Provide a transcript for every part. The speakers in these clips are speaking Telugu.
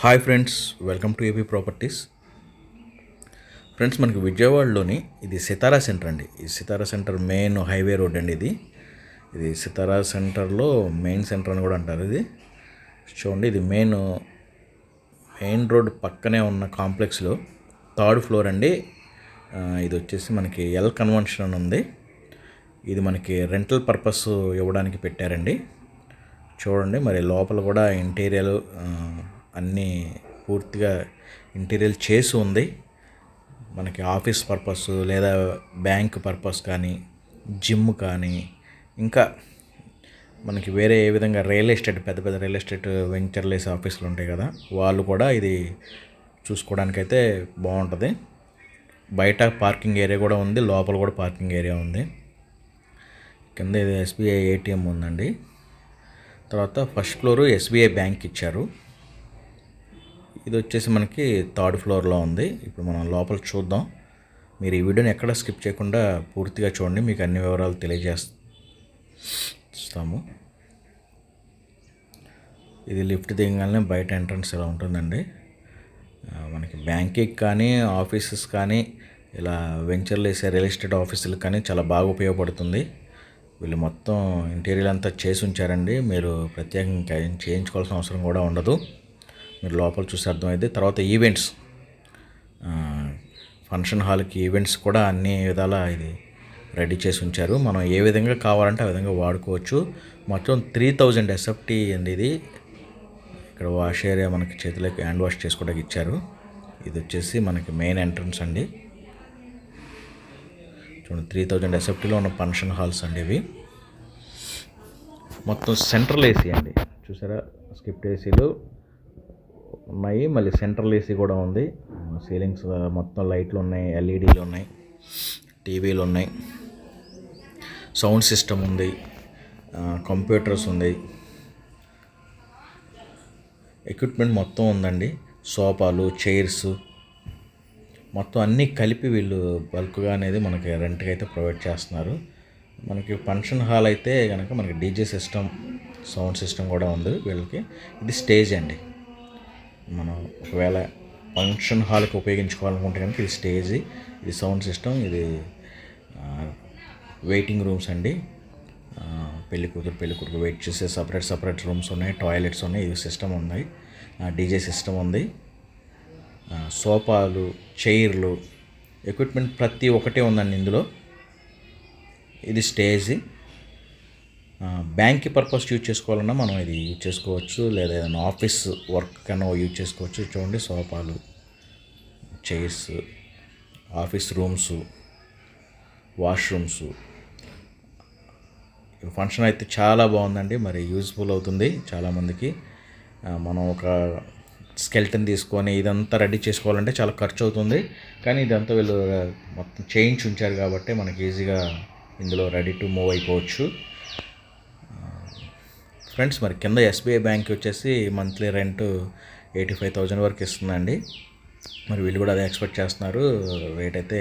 Hi friends welcome to AP properties. Friends మనకి విజయవాడలోని ఇది సితారా సెంటర్ అండి. ఈ Sitara centre main highway road అండి ఇది. ఇది సితారా సెంటర్లో మెయిన్ సెంటర్ అని కూడా అంటారు ఇది. చూడండి ఇది మెయిన్ మెయిన్ రోడ్ పక్కనే ఉన్న కాంప్లెక్స్లో. థర్డ్ ఫ్లోర్ అండి. ఇది వచ్చేసి మనకి ఎల్ కన్వెన్షన్ అని ఉంది. ఇది మనకి రెంటల్ పర్పస్ ఇవ్వడానికి పెట్టారండి. చూడండి మరి లోపల కూడా ఇంటీరియర్ అన్నీ పూర్తిగా ఇంటీరియర్ చేసి ఉంది. మనకి ఆఫీస్ పర్పస్ లేదా బ్యాంక్ పర్పస్ కానీ జిమ్ కానీ ఇంకా మనకి వేరే ఏ విధంగా రియల్ ఎస్టేట్ పెద్ద పెద్ద రియల్ ఎస్టేట్ వెంచర్లు వేసే ఆఫీసులు ఉంటాయి కదా వాళ్ళు కూడా ఇది చూసుకోవడానికైతే బాగుంటుంది. బయట పార్కింగ్ ఏరియా కూడా ఉంది లోపల కూడా పార్కింగ్ ఏరియా ఉంది. కింద ఇది ఎస్బీఐ ఏటీఎం ఉందండి. తర్వాత ఫస్ట్ ఫ్లోర్ ఎస్బీఐ బ్యాంక్ ఇచ్చారు. ఇది వచ్చేసి మనకి థర్డ్ ఫ్లోర్లో ఉంది. ఇప్పుడు మనం లోపల చూద్దాం. మీరు ఈ వీడియోని ఎక్కడ స్కిప్ చేయకుండా పూర్తిగా చూడండి. మీకు అన్ని వివరాలు తెలియజేస్తాము. ఇది లిఫ్ట్ దిగగానే బయట ఎంట్రన్స్ ఇలా ఉంటుందండి. మనకి బ్యాంకింగ్ కానీ ఆఫీసెస్ కానీ ఇలా వెంచర్లు వేసే రియల్ ఎస్టేట్ ఆఫీసులకు కానీ చాలా బాగా ఉపయోగపడుతుంది. వీళ్ళు మొత్తం ఇంటీరియర్ అంతా చేసి ఉంచారండి. మీరు ప్రత్యేకంగా చేయించుకోవాల్సిన అవసరం కూడా ఉండదు. మీరు లోపల చూసి అర్థమైంది. తర్వాత ఈవెంట్స్ ఫంక్షన్ హాల్కి ఈవెంట్స్ కూడా అన్ని విధాలా ఇది రెడీ చేసి ఉంచారు. మనం ఏ విధంగా కావాలంటే ఆ విధంగా వాడుకోవచ్చు. మొత్తం త్రీ థౌజండ్ ఎస్ఎఫ్టీ అండి ఇది. ఇక్కడ వాష్ ఏరియా మనకి చేతిలోకి హ్యాండ్ వాష్ చేసుకోవడానికి ఇచ్చారు. ఇది వచ్చేసి మనకి మెయిన్ ఎంట్రన్స్ అండి. చూడండి త్రీ థౌజండ్ ఎస్ఎఫ్టీలో ఉన్న ఫంక్షన్ హాల్స్ అండి ఇవి. మొత్తం సెంట్రల్ ఏసీ అండి. చూసారా? స్కిప్ట్ ఏసీలు ఉన్నాయి. మళ్ళీ సెంట్రల్ ఏసీ కూడా ఉంది. సీలింగ్స్ మొత్తం లైట్లు ఉన్నాయి ఎల్ఈడీలు ఉన్నాయి టీవీలు ఉన్నాయి. సౌండ్ సిస్టమ్ ఉంది. కంప్యూటర్స్ ఉంది. ఎక్విప్మెంట్ మొత్తం ఉందండి. సోఫాలు చైర్స్ మొత్తం అన్నీ కలిపి వీళ్ళు బల్క్గా అనేది మనకి రెంట్కి అయితే ప్రొవైడ్ చేస్తున్నారు. మనకి ఫంక్షన్ హాల్ అయితే కనుక మనకి డీజే సిస్టమ్ సౌండ్ సిస్టమ్ కూడా ఉంది వీళ్ళకి. ఇది స్టేజ్ అండి. మనం ఒకవేళ ఫంక్షన్ హాల్కి ఉపయోగించుకోవాలనుకుంటే కనుక ఇది స్టేజ్ ఇది సౌండ్ సిస్టమ్ ఇది వెయిటింగ్ రూమ్స్ అండి. పెళ్ళి కూతురు పెళ్ళి కొడుకు వెయిట్ చేసే సపరేట్ సపరేట్ రూమ్స్ ఉన్నాయి టాయిలెట్స్ ఉన్నాయి ఇది సిస్టమ్ ఉన్నాయి డీజే సిస్టమ్ ఉంది. సోఫాలు చైర్లు ఎక్విప్మెంట్ ప్రతి ఒక్కటే ఉందండి ఇందులో. ఇది స్టేజ్. బ్యాంక్ పర్పస్ యూజ్ చేసుకోవాలన్నా మనం ఇది యూజ్ చేసుకోవచ్చు. లేదా ఏదైనా ఆఫీస్ వర్క్ కన్నా యూజ్ చేసుకోవచ్చు. చూడండి సోఫాలు chairs office rooms washrooms. Function అయితే చాలా బాగుందండి. మరి యూజ్ఫుల్ అవుతుంది చాలామందికి మనం ఒక స్కెల్టన్ తీసుకొని ఇదంతా రెడీ చేసుకోవాలంటే చాలా ఖర్చు అవుతుంది. కానీ ఇదంతా వీళ్ళు మొత్తం చేయించి ఉంచారు కాబట్టి మనకి ఈజీగా ఇందులో రెడీ టు మూవ్ అయిపోవచ్చు. ఫ్రెండ్స్ మరి కింద ఎస్బీఐ బ్యాంక్ వచ్చేసి monthly rent eighty five thousand వరకు ఇస్తుందండి. మరి వీళ్ళు కూడా అదే ఎక్స్పెక్ట్ చేస్తున్నారు. రేట్ అయితే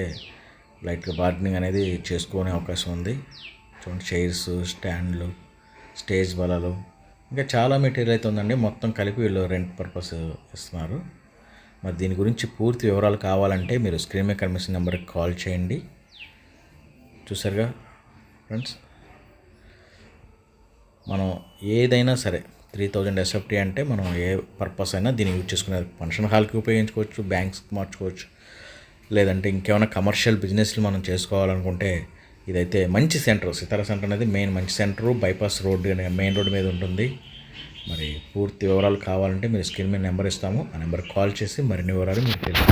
లైట్గా బార్గెనింగ్ అనేది చేసుకునే అవకాశం ఉంది. చూడండి చైర్స్ స్టాండ్లు స్టేజ్ బలాలు ఇంకా చాలా మెటీరియల్ అయితే ఉందండి. మొత్తం కలిపి వీళ్ళు రెంట్ పర్పస్ ఇస్తున్నారు. మరి దీని గురించి పూర్తి వివరాలు కావాలంటే మీరు స్క్రీన్ మీద కనిపిస్తున్న నెంబర్కి కాల్ చేయండి. చూసారుగా ఫ్రెండ్స్ మనం ఏదైనా సరే త్రీ థౌజండ్ ఎస్ఎఫ్టీ అంటే మనం ఏ పర్పస్ అయినా దీన్ని యూజ్ చేసుకునేది ఫంక్షన్ హాల్కి ఉపయోగించుకోవచ్చు బ్యాంక్స్కి మార్చుకోవచ్చు లేదంటే ఇంకేమైనా కమర్షియల్ బిజినెస్లు మనం చేసుకోవాలనుకుంటే ఇదైతే మంచి సెంటర్ సితార సెంటర్ అనేది మెయిన్ మంచి centre bypass road main road మీద ఉంటుంది. మరి పూర్తి వివరాలు కావాలంటే మీరు స్క్రీన్ మీద నెంబర్ ఇస్తాము ఆ నెంబర్కి కాల్ చేసి మరిన్ని వివరాలు మీకు తెలుసు